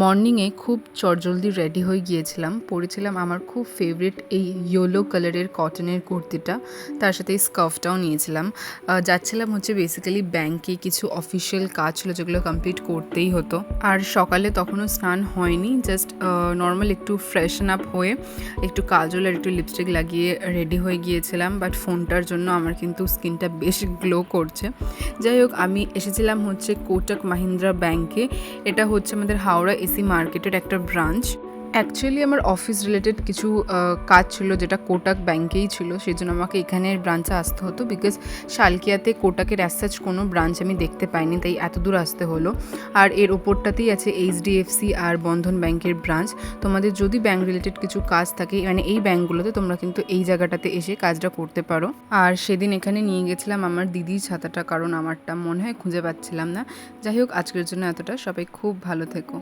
মর্নিংয়ে খুব চটজলদি রেডি হয়ে গিয়েছিলাম। পরেছিলাম আমার খুব ফেভারিট এই ইয়েলো কালারের কটনের কুর্তিটা। তার সাথে স্কার্ফটাও নিয়েছিলাম। যাচ্ছিলাম হচ্ছে বেসিক্যালি ব্যাংকে কিছু অফিসিয়াল কাজ ছিল যেগুলো কমপ্লিট করতেই হতো। আর সকালে তখনও স্নান হয়নি জাস্ট নর্মাল একটু ফ্রেশন আপ হয়ে একটু কাজল আর একটু লিপস্টিক লাগিয়ে রেডি হয়ে গিয়েছিলাম। বাট ফোনটার জন্য আমার কিন্তু স্কিনটা বেশ গ্লো করছে। যাই হোক, আমি এসেছিলাম হচ্ছে কোটাক মাহিন্দ্রা ব্যাংকে এটা হচ্ছে আমাদের হাওড়া এসি মার্কেটের একটা ব্রাঞ্চ। অ্যাকচুয়ালি আমার অফিস রিলেটেড কিছু কাজ ছিল যেটা কোটাক ব্যাংকেই ছিল সেই জন্য আমাকে এখানের ব্রাঞ্চে আসতে হতো বিকজ শালকিয়াতে কোটাকের অ্যাসাচ কোনো ব্রাঞ্চ আমি দেখতে পাইনি, তাই এত দূর আসতে হলো। আর এর ওপরটাতেই আছে এইচডিএফসি আর বন্ধন ব্যাংকের ব্রাঞ্চ। তোমাদের যদি ব্যাংক রিলেটেড কিছু কাজ থাকে মানে এই ব্যাংকগুলোতে তোমরা কিন্তু এই জায়গাটাতে এসে কাজটা করতে পারো। আর সেদিন এখানে নিয়ে গেছিলাম আমার দিদির ছাতাটা, কারণ আমারটা মনে হয় খুঁজে পাচ্ছিলাম না। যাই হোক, আজকের জন্য এতটা। সবাই খুব ভালো থেকো।